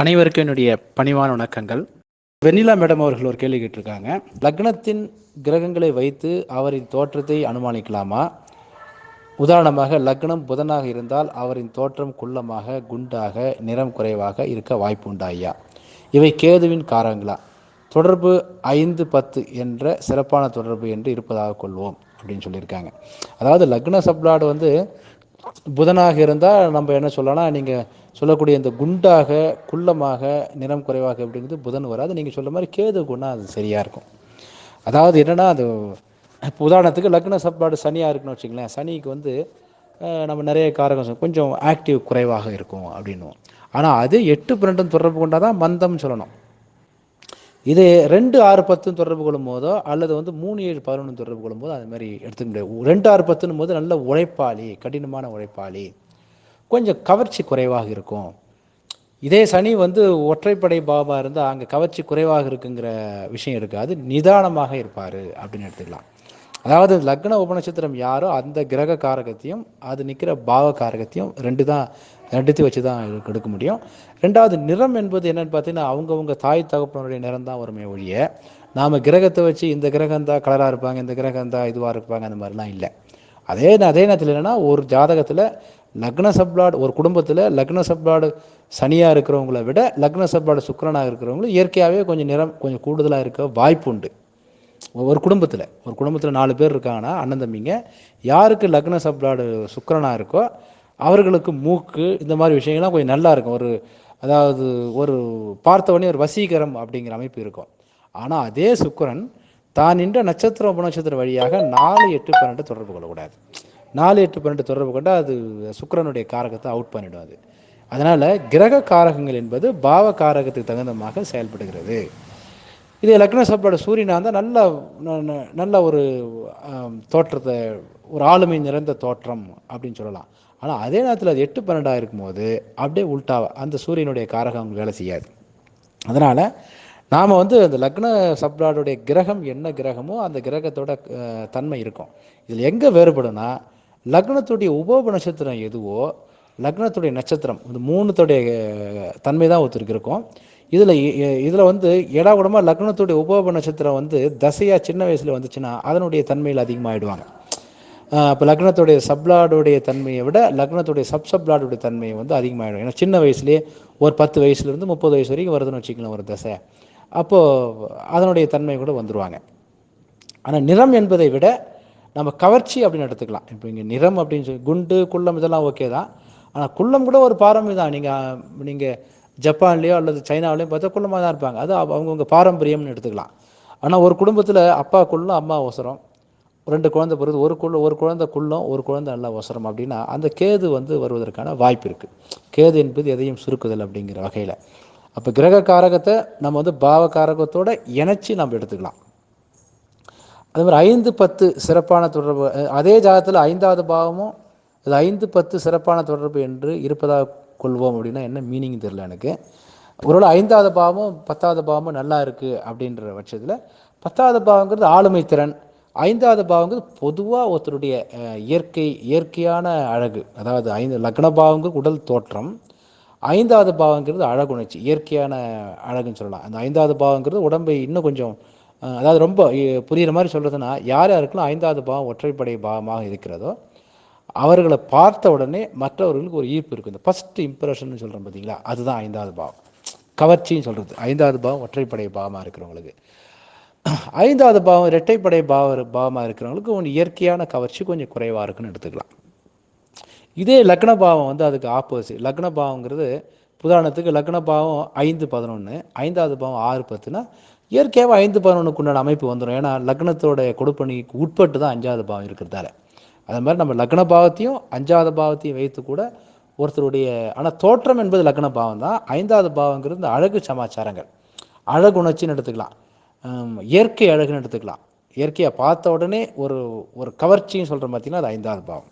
அனைவருக்கும் என்னுடைய பணிவான வணக்கங்கள். வெண்ணிலா மேடம் அவர்கள் ஒரு கேள்வி கேட்டிருக்காங்க. லக்னத்தின் கிரகங்களை வைத்து அவரின் தோற்றத்தை அனுமானிக்கலாமா? உதாரணமாக லக்னம் புதனாக இருந்தால் அவரின் தோற்றம் குள்ளமாக குண்டாக நிறம் குறைவாக இருக்க வாய்ப்பு உண்டா ஐயா இவை கேதுவின் காரங்களா? தொடர்பு ஐந்து பத்து என்ற சிறப்பான தொடர்பு என்று இருப்பதாக கொள்வோம் அப்படின்னு சொல்லியிருக்காங்க. அதாவது லக்ன சப்ளாடு வந்து புதனாக இருந்தால் நம்ம என்ன சொல்லலாம் நீங்கள் சொல்லக்கூடிய இந்த குண்டாக குள்ளமாக நிறம் குறைவாக அப்படிங்கிறது புதன் வராது. நீங்கள் சொல்ல மாதிரி கேது குணம் அது சரியாக இருக்கும். அதாவது என்னென்னா அது இப்போ உதாரணத்துக்கு லக்ன சாப்பாடு சனியாக இருக்குன்னு வச்சுங்களேன் சனிக்கு வந்து நம்ம நிறைய காரகம் கொஞ்சம் ஆக்டிவ் குறைவாக இருக்கும் அப்படின்னுவோம். ஆனால் அது எட்டு பன்னெண்டும் தொடர்பு கொண்டால் தான் மந்தம்னு சொல்லணும். இது ரெண்டு ஆறு பத்துன்னு தொடர்பு கொள்ளும் போதோ அல்லது வந்து மூணு ஏழு பதினொன்று தொடர்பு கொள்ளும் போது அது மாதிரி எடுத்துக்க முடியாது. ரெண்டு ஆறு பத்துன்னு போது நல்ல உழைப்பாளி கடினமான உழைப்பாளி. கொஞ்சம் கவர்ச்சி குறைவாக இருக்கும். இதே சனி வந்து ஒற்றைப்படை பாபா இருந்தால் அங்கே கவர்ச்சி குறைவாக இருக்குங்கிற விஷயம் இருக்காது. நிதானமாக இருப்பார் அப்படின்னு எடுத்துக்கலாம். அதாவது லக்ன உபநட்சத்திரம் யாரோ அந்த கிரக காரகத்தையும் அது நிற்கிற பாவ காரகத்தையும் ரெண்டு தான் ரெண்டுத்தையும் வச்சு தான் எடுக்க- முடியும். ரெண்டாவது நிறம் என்பது என்னென்னு பார்த்தீங்கன்னா அவங்கவுங்க தாய் தகப்பனுடைய நிறம் தான் வருமே ஒழிய நாம் கிரகத்தை வச்சு இந்த கிரகம் தான் கலராக இருப்பாங்க இந்த கிரகம் தான் இதுவாக இருப்பாங்க அந்த மாதிரிலாம் இல்லை. அதே அதே நேரத்தில் என்னென்னா ஒரு ஜாதகத்தில் லக்ன சப்ளாடு ஒரு குடும்பத்தில் லக்ன சப்ளாடு சனியாக இருக்கிறவங்கள விட லக்ன சப்ளாடு சுக்கரனாக இருக்கிறவங்களும் இயற்கையாகவே கொஞ்சம் நிறம் கொஞ்சம் கூடுதலாக இருக்க வாய்ப்பு உண்டு ஒரு குடும்பத்தில் ஒரு குடும்பத்தில் நாலு பேர் இருக்காங்கன்னா அண்ணன் தம்பிங்க யாருக்கு லக்ன சப்ளாடு சுக்கரனாக இருக்கோ அவர்களுக்கு மூக்கு இந்த மாதிரி விஷயங்கள்லாம் கொஞ்சம் நல்லா இருக்கும். ஒரு அதாவது ஒரு பார்த்த உடனே ஒரு வசீகரம் அப்படிங்கிற அமைப்பு இருக்கும். ஆனால் அதே சுக்கரன் தான் நின்ற நட்சத்திரம் உபநட்சத்திரம் வழியாக நாலு எட்டு பன்னெண்டு தொடர்பு கொள்ளக்கூடாது. நாலு எட்டு பன்னெண்டு தொடர்பு கொண்டால் அது சுக்கிரனுடைய காரகத்தை அவுட் பண்ணிடும் அது. அதனால் கிரக காரகங்கள் என்பது பாவ காரகத்துக்கு தகுந்தமாக செயல்படுகிறது. இது லக்ன சாப்பாடு சூரியனாக இருந்தால் நல்ல நல்ல ஒரு தோற்றத்தை ஒரு ஆளுமை நிறைந்த தோற்றம் அப்படின்னு சொல்லலாம். ஆனால் அதே நேரத்தில் அது எட்டு பன்னெண்டாக இருக்கும்போது அப்படியே உள்டா அந்த சூரியனுடைய காரகம் அவங்களுக்கு வேலை செய்யாது. அதனால் நாம் வந்து அந்த லக்ன சப்ளாடுடைய கிரகம் என்ன கிரகமோ அந்த கிரகத்தோட தன்மை இருக்கும். இதில் எங்கே வேறுபடும்னா லக்னத்துடைய உபோப நட்சத்திரம் எதுவோ லக்னத்துடைய நட்சத்திரம் இந்த மூணுத்துடைய தன்மை தான் ஒருத்தருக்கு இருக்கும் இதில் இதில் வந்து ஏடா லக்னத்துடைய உபோப நட்சத்திரம் வந்து தசையாக சின்ன வயசில் வந்துச்சுன்னா அதனுடைய தன்மையில் அதிகமாகிடுவாங்க இப்போ லக்னத்துடைய சப்ளாடுடைய தன்மையை விட லக்னத்துடைய சப் சப்ளாடுடைய தன்மையை வந்து அதிகமாகிடும் ஏன்னா சின்ன வயசுலேயே ஒரு பத்து வயசுலேருந்து முப்பது வயசு வரைக்கும் வருதுன்னு வச்சுக்கலாம் ஒரு தசை. அப்போது அதனுடைய தன்மை கூட வந்துடுவாங்க ஆனால் நிறம் என்பதை விட நம்ம கவர்ச்சி அப்படின்னு எடுத்துக்கலாம். இப்போ இங்கே நிறம் அப்படின்னு சொல்லி குண்டு குள்ளம் இதெல்லாம் ஓகே தான். ஆனால் குள்ளம் கூட ஒரு பாரம்பரியம் தான். நீங்கள் நீங்கள் ஜப்பான்லேயோ அல்லது சைனாவிலையோ பார்த்தா குள்ளமாக தான் இருப்பாங்க. அது அவங்கவுங்க பாரம்பரியம்னு எடுத்துக்கலாம். ஆனால் ஒரு குடும்பத்தில் அப்பா குள்ளம் அம்மா ஒசரம். ரெண்டு குழந்தை பிறகு ஒரு குள்ள ஒரு குழந்தை குள்ளம் ஒரு குழந்தை நல்லா ஒசரம் அப்படின்னா அந்த கேது வந்து வருவதற்கான வாய்ப்பு இருக்குது கேது என்பது எதையும் சுருக்குதல் அப்படிங்கிற வகையில். அப்போ கிரக காரகத்தை நம்ம வந்து பாவ காரகத்தோடு இணைச்சி நம்ம எடுத்துக்கலாம். அதே மாதிரி ஐந்து பத்து சிறப்பான தொடர்பு அதே ஜாதத்தில் ஐந்தாவது பாவமும் அது ஐந்து பத்து சிறப்பான தொடர்பு என்று இருப்பதாக கொள்வோம் அப்படின்னா என்ன மீனிங் தெரில எனக்கு. ஒருவேளை ஐந்தாவது பாவமும் பத்தாவது பாவமும் நல்லா இருக்குது அப்படின்ற பட்சத்தில் பத்தாவது பாவங்கிறது ஆளுமை திறன் ஐந்தாவது பாவங்கிறது பொதுவாக ஒருத்தருடைய இயற்கை இயற்கையான அழகு. அதாவது ஐந்து லக்ன பாவங்கிறது உடல் தோற்றம் ஐந்தாவது பாவங்கிறது அழகுணர்ச்சி இயற்கையான அழகுன்னு சொல்லலாம். அந்த ஐந்தாவது பாவங்கிறது உடம்பை இன்னும் கொஞ்சம் அதாவது ரொம்ப புரிகிற மாதிரி சொல்கிறதுனா யார் யாருக்கெல்லாம் ஐந்தாவது பாவம் ஒற்றைப்படை பாவமாக இருக்கிறதோ அவர்களை பார்த்த உடனே மற்றவர்களுக்கு ஒரு ஈர்ப்பு இருக்குது இந்த ஃபஸ்ட் இம்ப்ரெஷன் சொல்கிறோம் பார்த்தீங்களா அதுதான் ஐந்தாவது பாவம். கவர்ச்சின்னு சொல்கிறது ஐந்தாவது பாவம் ஒற்றைப்படை பாவமாக இருக்கிறவங்களுக்கு. ஐந்தாவது பாவம் இரட்டைப்படை பாவ பாவமாக இருக்கிறவங்களுக்கு கொஞ்சம் இயற்கையான கவர்ச்சி கொஞ்சம் குறைவாக இருக்குன்னு எடுத்துக்கலாம். இதே லக்ன பாவம் வந்து அதுக்கு ஆப்போசிட் லக்ன பாவங்கிறது உதாரணத்துக்கு லக்ன பாவம் ஐந்து பதினொன்று ஐந்தாவது பாவம் ஆறு பத்துனா இயற்கையாகவே ஐந்து பதினொன்றுக்கு உண்டான அமைப்பு வந்துடும் ஏன்னா லக்னத்தோட கொடுப்பணிக்கு உட்பட்டு தான் அஞ்சாவது பாவம் இருக்கிறதால. அது மாதிரி நம்ம லக்ன பாவத்தையும் அஞ்சாவது பாவத்தையும் வைத்து கூட ஒருத்தருடைய ஆனால் தோற்றம் என்பது லக்ன பாவம் தான். ஐந்தாவது பாவங்கிறது இந்த அழகு சமாச்சாரங்கள். அழகுணர்ச்சின்னு எடுத்துக்கலாம். இயற்கை அழகுன்னு எடுத்துக்கலாம். இயற்கையை பார்த்த உடனே ஒரு ஒரு கவர்ச்சின்னு சொல்கிற பார்த்தீங்கன்னா அது ஐந்தாவது பாவம்